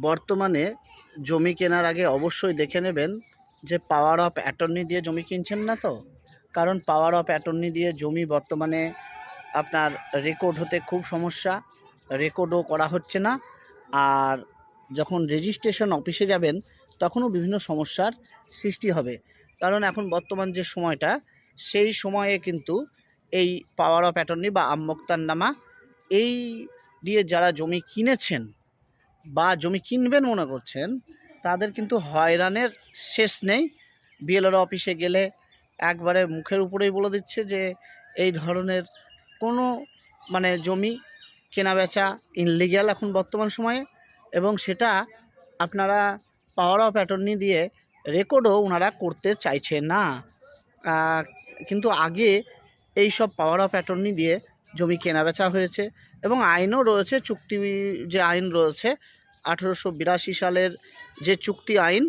বর্তমানে জমি কেনার আগে অবশ্যই দেখে নেবেন যে পাওয়ার অফ অ্যাটর্নি দিয়ে জমি কিনছেন না তো? কারণ পাওয়ার অফ অ্যাটর্নি দিয়ে জমি বর্তমানে আপনার রেকর্ড হতে খুব সমস্যা রেকর্ডও করা হচ্ছে না। আর যখন রেজিস্ট্রেশন অফিসে যাবেন, তখনও বিভিন্ন সমস্যার সৃষ্টি হবে। কারণ এখন বর্তমান যে সময়টা, সেই সময়ে কিন্তু এই পাওয়ার অফ অ্যাটর্নি বা আম্মক্তার নামা এই দিয়ে যারা জমি কিনেছেন বা জমি কিনবেন মনে করছেন, তাদের কিন্তু হয়রানের শেষ নেই। বিএলআর অফিসে গেলে একবারে মুখের উপরেই বলে দিচ্ছে যে, এই ধরনের কোনো মানে জমি কেনা বেচা ইনলিগ্যাল এখন বর্তমান সময়ে এবং সেটা আপনারা পাওয়ার অফ অ্যাটর্নি দিয়ে রেকর্ডও ওনারা করতে চাইছে না। কিন্তু আগে এই সব পাওয়ার অফ অ্যাটর্নি দিয়ে জমি কেনা বেচা হয়েছে এবং আইনও রয়েছে, চুক্তি যে আইন রয়েছে আঠেরোশো বিরাশি সালের যে চুক্তি আইন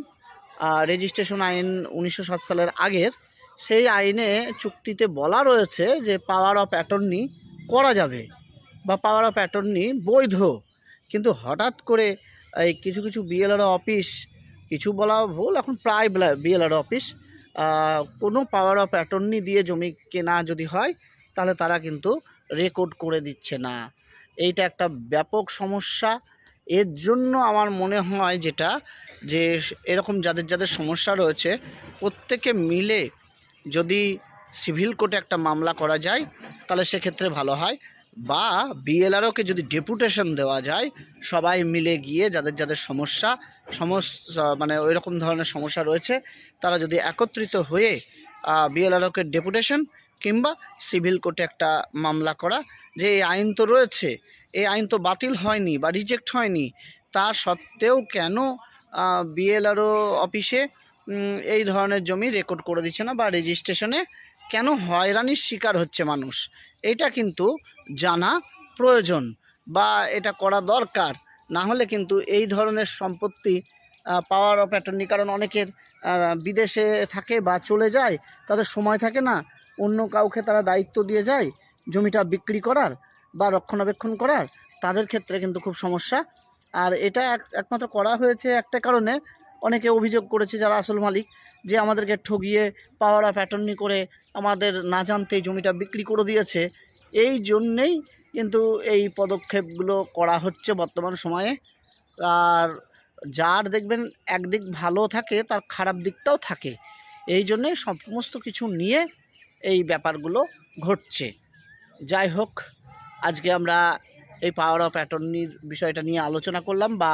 রেজিস্ট্রেশন আইন উনিশশো সাত সালের আগের, সেই আইনে চুক্তিতে বলা রয়েছে যে পাওয়ার অফ অ্যাটর্নি করা যাবে বা পাওয়ার অফ অ্যাটর্নি বৈধ। কিন্তু হঠাৎ করে এই কিছু কিছু বিএলআর অফিস কিছু বলা ভুল, এখন প্রায় বিএলআর অফিস কোনো পাওয়ার অফ অ্যাটর্নি দিয়ে জমি কেনা যদি হয়, তাহলে তারা কিন্তু রেকর্ড করে দিচ্ছে না। এইটা একটা ব্যাপক সমস্যা। এর জন্য আমার মনে হয় যেটা, যে এরকম যাদের যাদের সমস্যা রয়েছে, প্রত্যেকে মিলে যদি সিভিল কোর্টে একটা মামলা করা যায়, তাহলে সেক্ষেত্রে ভালো হয়। বা বিএলআরওকে যদি ডেপুটেশন দেওয়া যায়, সবাই মিলে গিয়ে যাদের যাদের সমস্যা সমস্যা মানে ওই রকম ধরনের সমস্যা রয়েছে, তারা যদি একত্রিত হয়ে বিএলআরওকে ডেপুটেশন কিংবা সিভিল কোর্টে একটা মামলা করা, যে এই আইন তো রয়েছে আইন তো বাতিল হয়নি বা রিজেক্ট হয়নি। তা সত্ত্বেও কেন বিএলআরও অফিসে এই ধরনের জমি রেকর্ড করে দিচ্ছে না বা রেজিস্ট্রেশনে কেন হয়রানির শিকার হচ্ছে মানুষ? এটা কিন্তু জানা প্রয়োজন বা এটা করা দরকার। না হলে কিন্তু এই ধরনের সম্পত্তি পাওয়ার অফ অ্যাটর্নি, কারণ অনেকের বিদেশে থাকে বা চলে যায়, তাদের সময় থাকে না, অন্য কাউকে তারা দায়িত্ব দিয়ে যায় জমিটা বিক্রি করার। বা রক্ষণাবেক্ষণ করার, তাদের ক্ষেত্রে কিন্তু খুব সমস্যা। আর এটা এক- একমাত্র করা হয়েছে একটা কারণে। অনেকে অভিযোগ করেছে যারা আসল মালিক যে আমাদেরকে ঠগিয়ে পাওয়ার অফ অ্যাটর্নি করে আমাদের না জানতেই জমিটা বিক্রি করে দিয়েছে। এই জন্যেই কিন্তু এই পদক্ষেপগুলো করা হচ্ছে বর্তমান সময়ে। আর যার দেখবেন একদিক ভালো থাকে, তার খারাপ দিকটাও থাকে। এই জন্যে সমস্ত কিছু নিয়ে এই ব্যাপারগুলো ঘটছে। যাই হোক আজকে আমরা এই পাওয়ার অফ অ্যাটর্নির বিষয়টা নিয়ে আলোচনা করলাম বা